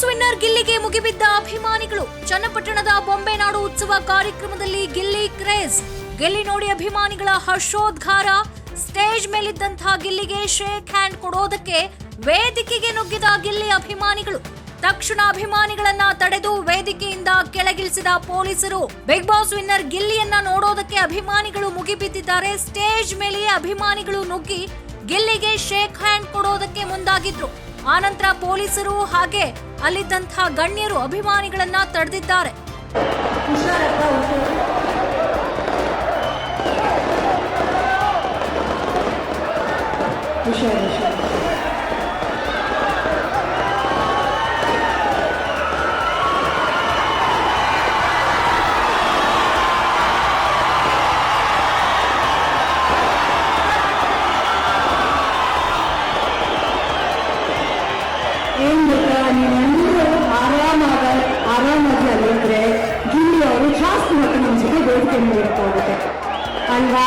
ತುಂಬಿದ್ದ ಅಭಿಮಾನಿಗಳು ಚನ್ನಪಟ್ಟಣದ ಬೊಂಬೆನಾಡು ಉತ್ಸವ ಕಾರ್ಯಕ್ರಮದಲ್ಲಿ ಗಿಲ್ಲಿ ಕ್ರೇಜ್. ಗಿಲ್ಲಿ ನೋಡಿ ಅಭಿಮಾನಿಗಳ ಹರ್ಷೋದ್ಘಾರ ಸ್ಟೇಜ್ ಮೇಲಿದ್ದಂತಹ ಗಿಲ್ಲಿಗೆ ಶೇಕ್ ಹ್ಯಾಂಡ್ ಕೊಡೋದಕ್ಕೆ ವೇದಿಕೆಗೆ ನುಗ್ಗಿದ ಗಿಲ್ಲಿ ಅಭಿಮಾನಿಗಳು. ತಕ್ಷಣ ಅಭಿಮಾನಿಗಳನ್ನ ತಡೆದು ವೇದಿಕೆಯಿಂದ ಕೆಳಗಿಳಿಸಿದ ಪೊಲೀಸರು. ಬಿಗ್ ಬಾಸ್ ವಿನ್ನರ್ ಗಿಲ್ಲಿಯನ್ನ ನೋಡೋದಕ್ಕೆ ಅಭಿಮಾನಿಗಳು ಮುಗಿಬಿದ್ದಿದ್ದಾರೆ. ಸ್ಟೇಜ್ ಮೇಲೆಯೇ ಅಭಿಮಾನಿಗಳು ನುಗ್ಗಿ ಗಿಲ್ಲಿಗೆ ಶೇಕ್ ಹ್ಯಾಂಡ್ ಕೊಡೋದಕ್ಕೆ ಮುಂದಾಗಿದ್ರು. ಆನಂತರ ಪೊಲೀಸರು ಹಾಗೆ ಅಲ್ಲಿದ್ದಂತಹ ಗಣ್ಯರು ಅಭಿಮಾನಿಗಳನ್ನ ತಡೆದಿದ್ದಾರೆ. ಏನ್ ಗೊತ್ತಾ? ನೀವೆಲ್ಲರೂ ಆರಾಮಾಗ ಆರಾಮಾಗಿ ಅಲ್ಲಿದ್ರೆ ಗಿಲ್ಲಿ ಅವರು ಜಾಸ್ತಿ ಅಲ್ವಾ?